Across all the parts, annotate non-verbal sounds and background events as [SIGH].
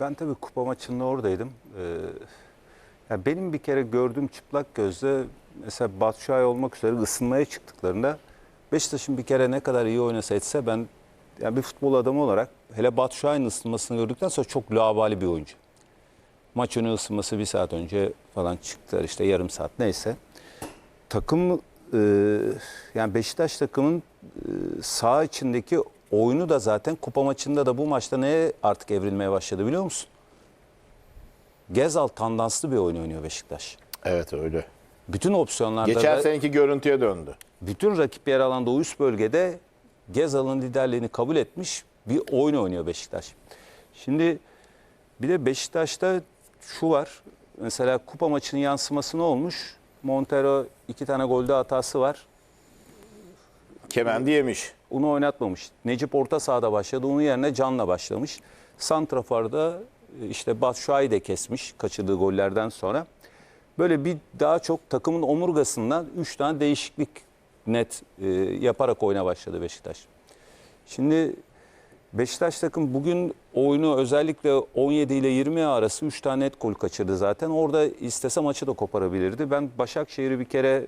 Ben tabii kupa maçında oradaydım. Ee, ya benim bir kere gördüğüm çıplak gözle mesela Batshuayi olmak üzere ısınmaya çıktıklarında Beşiktaş'ın bir kere ne kadar iyi oynasa etse ben yani bir futbol adamı olarak hele Batshuayi'nin ısınmasını gördükten sonra çok labali bir oyuncu. Maç önü ısınması bir saat önce falan çıktılar işte yarım saat neyse. Takım e, yani Beşiktaş takımın e, saha içindeki oyunu da zaten kupa maçında da bu maçta neye artık evrilmeye başladı biliyor musun? Gezal tandanslı bir oyun oynuyor Beşiktaş. Evet öyle. Bütün opsiyonlarda Geçen da, seneki görüntüye döndü. bütün rakip yer alanda o üst bölgede Gezal'ın liderliğini kabul etmiş bir oyun oynuyor Beşiktaş. Şimdi bir de Beşiktaş'ta şu var. Mesela kupa maçının yansıması ne olmuş? Montero iki tane golde hatası var. Kemendi yemiş. Onu oynatmamış. Necip orta sahada başladı. Onun yerine Can'la başlamış. Santrafor'da e, işte Batshuayi de kesmiş kaçırdığı gollerden sonra. Böyle bir daha çok takımın omurgasından 3 tane değişiklik net e, yaparak oyuna başladı Beşiktaş. Şimdi Beşiktaş takım bugün oyunu özellikle 17 ile 20 arası 3 tane net gol kaçırdı zaten. Orada istese maçı da koparabilirdi. Ben Başakşehir'i bir kere e,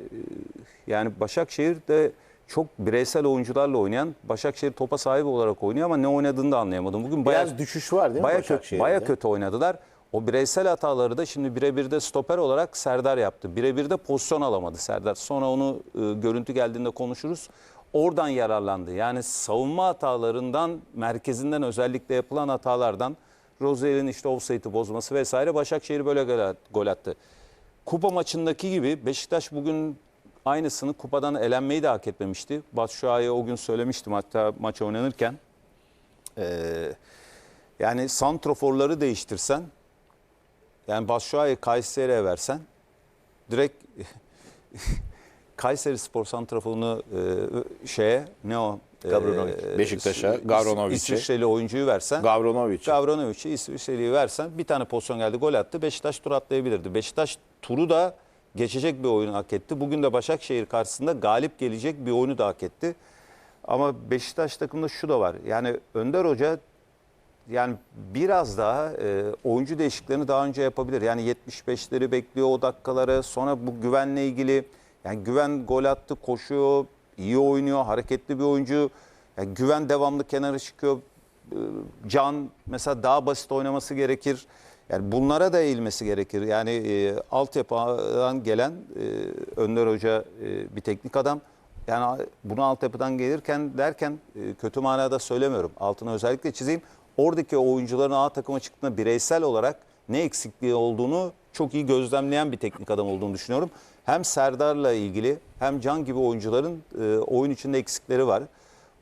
yani Başakşehir de çok bireysel oyuncularla oynayan Başakşehir topa sahip olarak oynuyor ama ne oynadığını da anlayamadım. Bugün bayağı Biraz düşüş var değil mi Baya Başakşehir'de? baya kötü oynadılar. O bireysel hataları da şimdi birebir de stoper olarak Serdar yaptı. Birebir de pozisyon alamadı Serdar. Sonra onu e, görüntü geldiğinde konuşuruz. Oradan yararlandı. Yani savunma hatalarından, merkezinden özellikle yapılan hatalardan Rozier'in işte offside'ı bozması vesaire Başakşehir böyle gol attı. Kupa maçındaki gibi Beşiktaş bugün aynısını kupadan elenmeyi de hak etmemişti. Batshuayi'ye o gün söylemiştim hatta maç oynanırken. Ee, yani santroforları değiştirsen, yani Batshuayi Kayseri'ye versen, direkt [LAUGHS] Kayseri Spor santraforunu e, şeye ne o? E, Gavronovic. Beşiktaş'a, İs- Gavronovic'i. İsviçreli oyuncuyu versen. Gavronovic. Gavronovic'i İsviçreli'yi versen bir tane pozisyon geldi gol attı. Beşiktaş tur atlayabilirdi. Beşiktaş turu da geçecek bir oyunu hak etti. Bugün de Başakşehir karşısında galip gelecek bir oyunu da hak etti. Ama Beşiktaş takımında şu da var. Yani Önder Hoca yani biraz daha e, oyuncu değişikliklerini daha önce yapabilir. Yani 75'leri bekliyor o dakikaları. Sonra bu güvenle ilgili yani güven gol attı, koşuyor, iyi oynuyor, hareketli bir oyuncu. Yani güven devamlı kenara çıkıyor. E, Can mesela daha basit oynaması gerekir. Yani bunlara da eğilmesi gerekir. Yani e, altyapıdan gelen e, Önder Hoca e, bir teknik adam. Yani bunu altyapıdan gelirken derken e, kötü manada söylemiyorum. Altına özellikle çizeyim. Oradaki oyuncuların A takıma çıktığında bireysel olarak ne eksikliği olduğunu çok iyi gözlemleyen bir teknik adam olduğunu düşünüyorum. Hem Serdar'la ilgili hem Can gibi oyuncuların e, oyun içinde eksikleri var.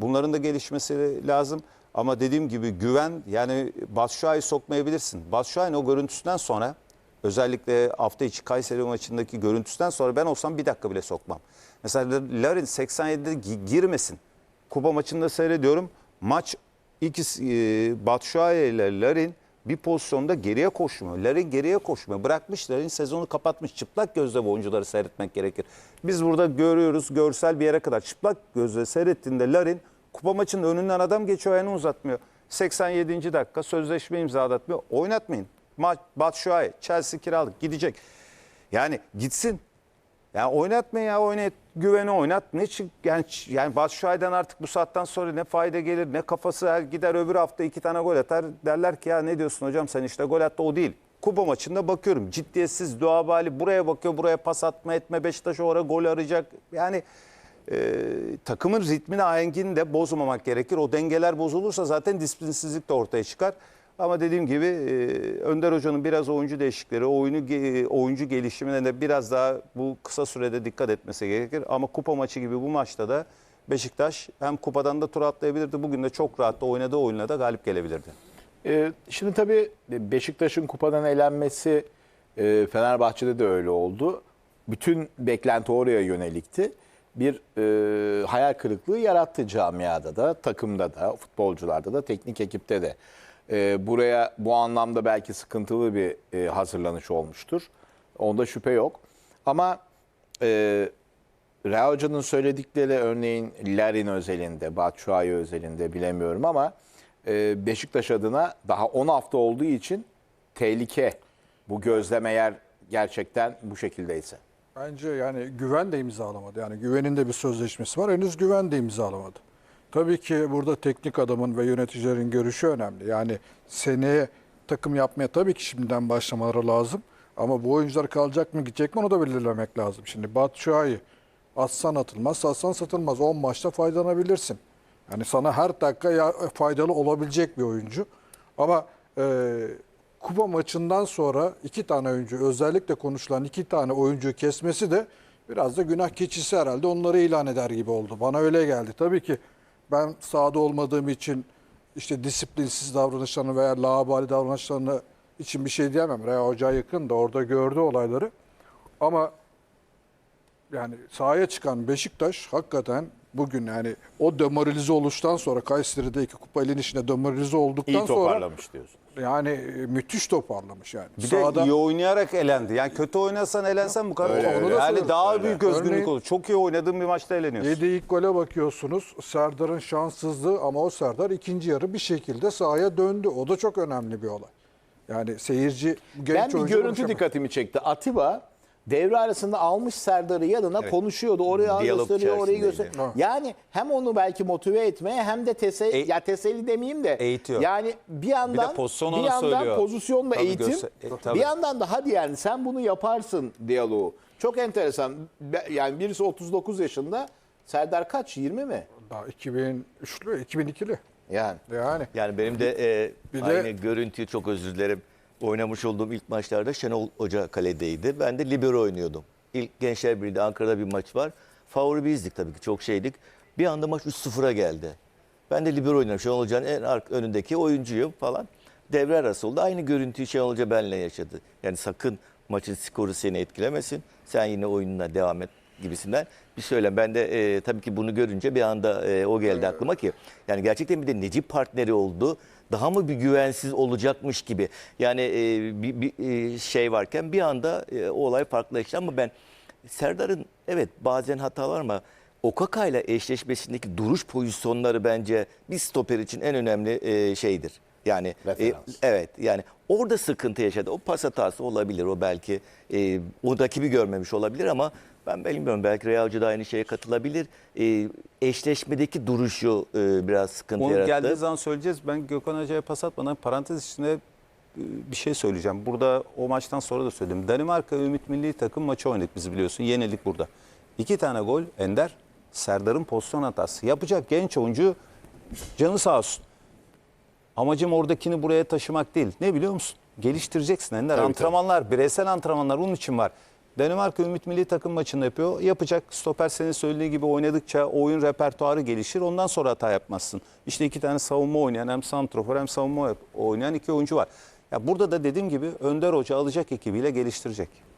Bunların da gelişmesi lazım. Ama dediğim gibi güven yani Batshuayi sokmayabilirsin. Batshuayi'nin o görüntüsünden sonra özellikle hafta içi Kayseri maçındaki görüntüsünden sonra ben olsam bir dakika bile sokmam. Mesela Larin 87'de gi- girmesin. Kupa maçında seyrediyorum. Maç ikisi e, Batshuayi ile Larin bir pozisyonda geriye koşmuyor. Larin geriye koşmuyor. Bırakmış Larin sezonu kapatmış. Çıplak gözle bu oyuncuları seyretmek gerekir. Biz burada görüyoruz görsel bir yere kadar. Çıplak gözle seyrettiğinde Larin kupa maçının önünden adam geçiyor ayağını uzatmıyor. 87. dakika sözleşme imzalatmıyor. Oynatmayın. Maç Batshuayi, Chelsea kiralık gidecek. Yani gitsin. Yani oynatma ya oynat güveni oynat. Ne çık yani yani Batshuayi'den artık bu saatten sonra ne fayda gelir ne kafası gider öbür hafta iki tane gol atar. Derler ki ya ne diyorsun hocam sen işte gol attı o değil. Kupa maçında bakıyorum ciddiyetsiz duabali buraya bakıyor buraya pas atma etme Beşiktaş oraya gol arayacak. Yani e, takımın ritmini ahengini de bozmamak gerekir. O dengeler bozulursa zaten disiplinsizlik de ortaya çıkar. Ama dediğim gibi e, Önder Hoca'nın biraz oyuncu değişikleri, oyunu ge- oyuncu gelişimine de biraz daha bu kısa sürede dikkat etmesi gerekir. Ama kupa maçı gibi bu maçta da Beşiktaş hem kupadan da tur atlayabilirdi. Bugün de çok rahat da oynadığı oyunla da galip gelebilirdi. Ee, şimdi tabii Beşiktaş'ın kupadan elenmesi e, Fenerbahçe'de de öyle oldu. Bütün beklenti oraya yönelikti. Bir e, hayal kırıklığı yarattı camiada da, takımda da, futbolcularda da, teknik ekipte de. E, buraya bu anlamda belki sıkıntılı bir e, hazırlanış olmuştur. Onda şüphe yok. Ama e, Rea Hoca'nın söyledikleri örneğin Larin özelinde, Batshuayi özelinde bilemiyorum ama e, Beşiktaş adına daha 10 hafta olduğu için tehlike. Bu gözleme yer gerçekten bu şekildeyse. Bence yani güven de imzalamadı. Yani güvenin de bir sözleşmesi var. Henüz güven de imzalamadı. Tabii ki burada teknik adamın ve yöneticilerin görüşü önemli. Yani seneye takım yapmaya tabii ki şimdiden başlamaları lazım. Ama bu oyuncular kalacak mı gidecek mi onu da belirlemek lazım. Şimdi Batshuayi atsan atılmaz, satsan satılmaz. 10 maçta faydalanabilirsin. Yani sana her dakika faydalı olabilecek bir oyuncu. Ama e, kupa maçından sonra iki tane oyuncu özellikle konuşulan iki tane oyuncuyu kesmesi de biraz da günah keçisi herhalde onları ilan eder gibi oldu. Bana öyle geldi. Tabii ki ben sahada olmadığım için işte disiplinsiz davranışlarını veya laubali davranışlarını için bir şey diyemem. Rea Hoca yakın da orada gördü olayları. Ama yani sahaya çıkan Beşiktaş hakikaten bugün yani o demoralize oluştan sonra Kayseri'deki kupa elenişine demoralize olduktan İyi sonra toparlamış diyorsun. yani e, müthiş toparlamış yani. Bir Sahada- de iyi oynayarak elendi. Yani kötü oynasan elensen bu kadar Öyle, olur. öyle. Yani daha Öyle. büyük özgürlük Örneğin- olur. Çok iyi oynadığın bir maçta eleniyorsun. Yediği ilk gole bakıyorsunuz. Serdar'ın şanssızlığı ama o Serdar ikinci yarı bir şekilde sahaya döndü. O da çok önemli bir olay. Yani seyirci genç Ben bir oyuncu görüntü dikkatimi çekti. Atiba devre arasında almış Serdar'ı yanına konuşuyordu. Oraya Diyalog gösteriyor, orayı gösteriyor. Yani hem onu belki motive etmeye hem de teselli, E- ya teselli demeyeyim de Eğitiyor. yani bir yandan pozisyon bir yandan söylüyor. pozisyonla Tabii eğitim, e, tabii. bir yandan da hadi yani sen bunu yaparsın diyaloğu. Çok enteresan. Yani birisi 39 yaşında, Serdar kaç? 20 mi? Daha 2003'lü, 2002'li. Yani. Yani Yani benim de e, Bir de- aynı görüntüyü çok özür dilerim. Oynamış olduğum ilk maçlarda Şenol Hoca kaledeydi. Ben de libero oynuyordum. İlk Gençler Birliği'de Ankara'da bir maç var. Favori bizdik tabii ki çok şeydik. Bir anda maç 3-0'a geldi. Ben de libero oynuyorum. Şenol Hoca'nın en ark önündeki oyuncuyum falan. Devre arası oldu. Aynı görüntüyü Şenol Hoca benimle yaşadı. Yani sakın maçın skoru seni etkilemesin. Sen yine oyununa devam et gibisinden bir söylem. Ben de e, tabii ki bunu görünce bir anda e, o geldi aklıma ki. Yani gerçekten bir de Necip partneri oldu. Daha mı bir güvensiz olacakmış gibi. Yani e, bir, bir e, şey varken bir anda e, o olay farklılaştı ama ben Serdar'ın evet bazen hatalar ama Okaka ile eşleşmesindeki duruş pozisyonları bence bir stoper için en önemli e, şeydir. Yani e, evet yani orada sıkıntı yaşadı. O pas hatası olabilir. O belki e, o rakibi görmemiş olabilir ama ben bilmiyorum belki Hoca da aynı şeye katılabilir. E, eşleşmedeki duruşu e, biraz sıkıntı Onu yarattı. geldiği zaman söyleyeceğiz. Ben Gökhan Hoca'ya pas atmadan parantez içinde e, bir şey söyleyeceğim. Burada o maçtan sonra da söyledim. Danimarka Ümit Milli Takım maçı oynadık biz biliyorsun. Yenildik burada. İki tane gol Ender. Serdar'ın pozisyon hatası. Yapacak genç oyuncu canı sağ olsun. Amacım oradakini buraya taşımak değil. Ne biliyor musun? Geliştireceksin Ender. antrenmanlar, bireysel antrenmanlar onun için var. Danimarka Ümit Milli Takım maçında yapıyor. Yapacak. Stoper senin söylediği gibi oynadıkça oyun repertuarı gelişir. Ondan sonra hata yapmazsın. İşte iki tane savunma oynayan hem santrofor hem savunma oynayan iki oyuncu var. Ya burada da dediğim gibi Önder Hoca alacak ekibiyle geliştirecek.